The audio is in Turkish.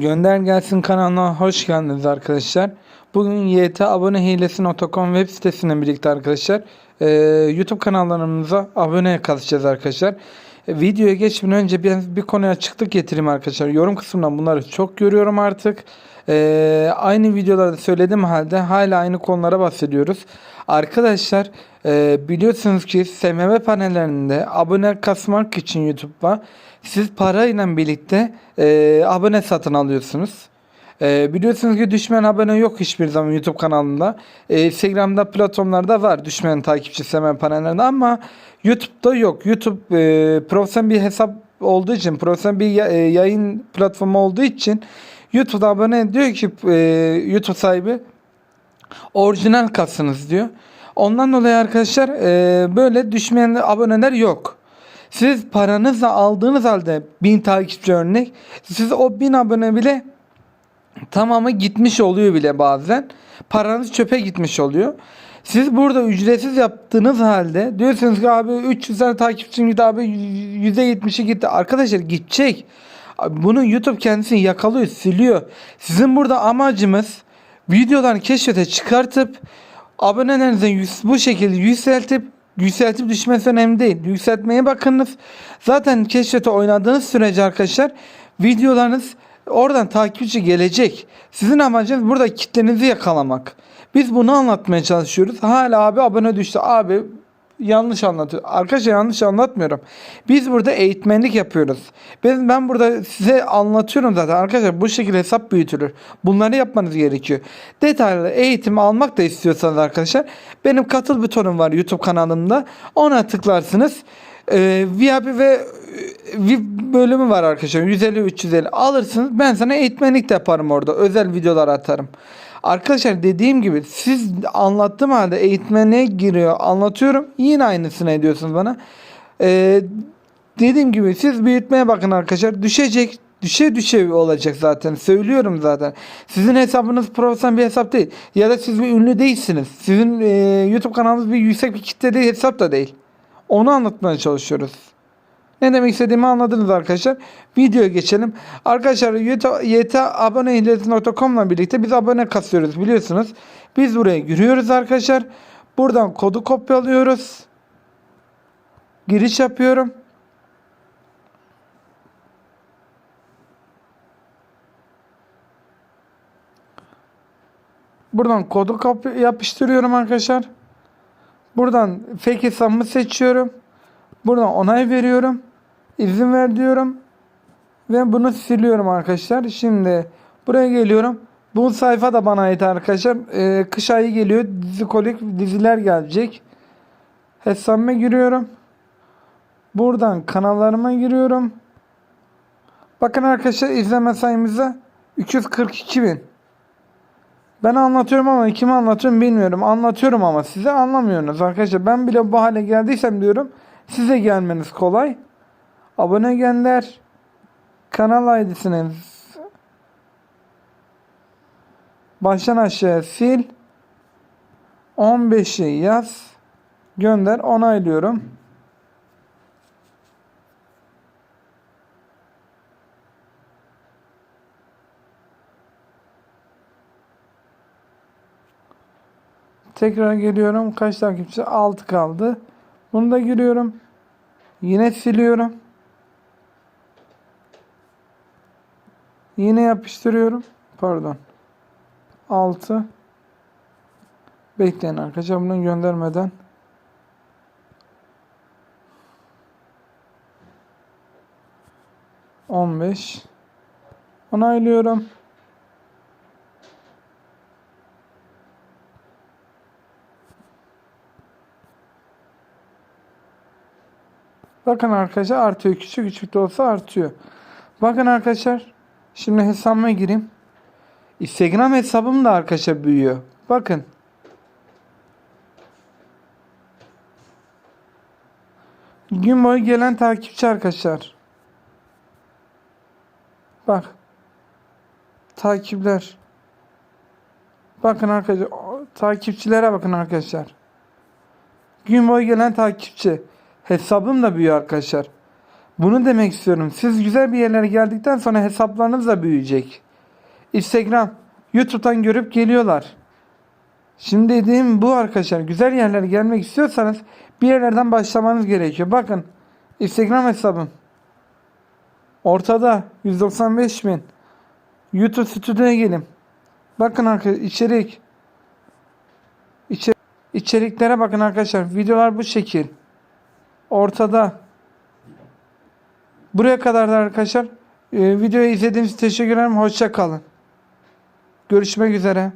Gönder Gelsin kanalına hoş geldiniz arkadaşlar. Bugün YT abone hilesi.com web sitesine birlikte arkadaşlar e, YouTube kanallarımıza abone kalacağız arkadaşlar. Videoya geçmeden önce bir, bir konuya açıklık getireyim arkadaşlar. Yorum kısmından bunları çok görüyorum artık. E, aynı videolarda söylediğim halde hala aynı konulara bahsediyoruz. Arkadaşlar e, biliyorsunuz ki SMM panellerinde abone kasmak için YouTube'a siz parayla birlikte e, abone satın alıyorsunuz. E, biliyorsunuz ki düşmeyen abone yok hiçbir zaman YouTube kanalında. E, Instagram'da platformlarda var düşmeyen takipçi SMM panellerinde ama YouTube'da yok. YouTube e, profesyonel bir hesap olduğu için, profesyonel bir e, yayın platformu olduğu için YouTube'da abone diyor ki e, YouTube sahibi orijinal kasınız diyor. Ondan dolayı arkadaşlar e, böyle düşmeyen aboneler yok. Siz paranızla aldığınız halde 1000 takipçi örnek siz o 1000 abone bile tamamı gitmiş oluyor bile bazen. Paranız çöpe gitmiş oluyor. Siz burada ücretsiz yaptığınız halde diyorsunuz ki abi 300 tane takipçim gitti abi %70'i gitti. Arkadaşlar gidecek. Bunu YouTube kendisini yakalıyor, siliyor. Sizin burada amacımız videolarını keşfete çıkartıp abonelerinizi yüz- bu şekilde yükseltip yükseltip düşmesi önemli değil. Yükseltmeye bakınız. Zaten keşfete oynadığınız sürece arkadaşlar videolarınız oradan takipçi gelecek. Sizin amacınız burada kitlenizi yakalamak. Biz bunu anlatmaya çalışıyoruz. Hala abi abone düştü. Abi yanlış anlatıyor. Arkadaşlar yanlış anlatmıyorum. Biz burada eğitmenlik yapıyoruz. Ben, ben burada size anlatıyorum zaten. Arkadaşlar bu şekilde hesap büyütülür. Bunları yapmanız gerekiyor. Detaylı eğitim almak da istiyorsanız arkadaşlar benim katıl butonum var YouTube kanalımda. Ona tıklarsınız. Ee, VIP ve VIP bölümü var arkadaşlar. 150-350 alırsınız. Ben sana eğitmenlik de yaparım orada. Özel videolar atarım. Arkadaşlar dediğim gibi siz anlattığım halde eğitmene giriyor anlatıyorum yine aynısını ediyorsunuz bana. Ee, dediğim gibi siz büyütmeye bakın arkadaşlar düşecek düşe düşe olacak zaten söylüyorum zaten. Sizin hesabınız profesyonel bir hesap değil ya da siz bir ünlü değilsiniz. Sizin e, YouTube kanalınız bir yüksek bir kitle değil hesap da değil. Onu anlatmaya çalışıyoruz. Ne demek istediğimi anladınız arkadaşlar. Videoya geçelim. Arkadaşlar ytabonehihlesi.com ile birlikte biz abone kasıyoruz biliyorsunuz. Biz buraya giriyoruz arkadaşlar. Buradan kodu kopyalıyoruz. Giriş yapıyorum. Buradan kodu yapıştırıyorum arkadaşlar. Buradan fake hesabımı seçiyorum. Buradan onay veriyorum. İzin ver diyorum. Ve bunu siliyorum arkadaşlar. Şimdi buraya geliyorum. Bu sayfa da bana ait arkadaşlar. Ee, kış ayı geliyor. Dizi kolik diziler gelecek. Hesabıma giriyorum. Buradan kanallarıma giriyorum. Bakın arkadaşlar izleme sayımıza 342 bin. Ben anlatıyorum ama kime anlatıyorum bilmiyorum. Anlatıyorum ama size anlamıyorsunuz arkadaşlar. Ben bile bu hale geldiysem diyorum. Size gelmeniz kolay. Abone gönder. Kanal ID'sini baştan aşağıya sil. 15'i yaz. Gönder. Onaylıyorum. Tekrar geliyorum. Kaç takipçi? 6 kaldı. Bunu da giriyorum. Yine siliyorum. Yine yapıştırıyorum. Pardon. 6 Bekleyin arkadaşlar bunu göndermeden. On beş. Onaylıyorum. Bakın arkadaşlar artıyor. Küçük küçük de olsa artıyor. Bakın arkadaşlar. Şimdi hesabıma gireyim. Instagram hesabım da arkadaşlar büyüyor. Bakın. Gün boyu gelen takipçi arkadaşlar. Bak. Takipler. Bakın arkadaşlar. Takipçilere bakın arkadaşlar. Gün boyu gelen takipçi. Hesabım da büyüyor arkadaşlar. Bunu demek istiyorum. Siz güzel bir yerlere geldikten sonra hesaplarınız da büyüyecek. Instagram, YouTube'dan görüp geliyorlar. Şimdi dediğim bu arkadaşlar. Güzel yerlere gelmek istiyorsanız bir yerlerden başlamanız gerekiyor. Bakın Instagram hesabım. Ortada 195 bin. YouTube stüdyoya gelin. Bakın arkadaşlar içerik. İçe- içeriklere bakın arkadaşlar. Videolar bu şekil. Ortada. Buraya kadar da arkadaşlar. e, videoyu izlediğiniz için teşekkür ederim. Hoşça kalın. Görüşmek üzere.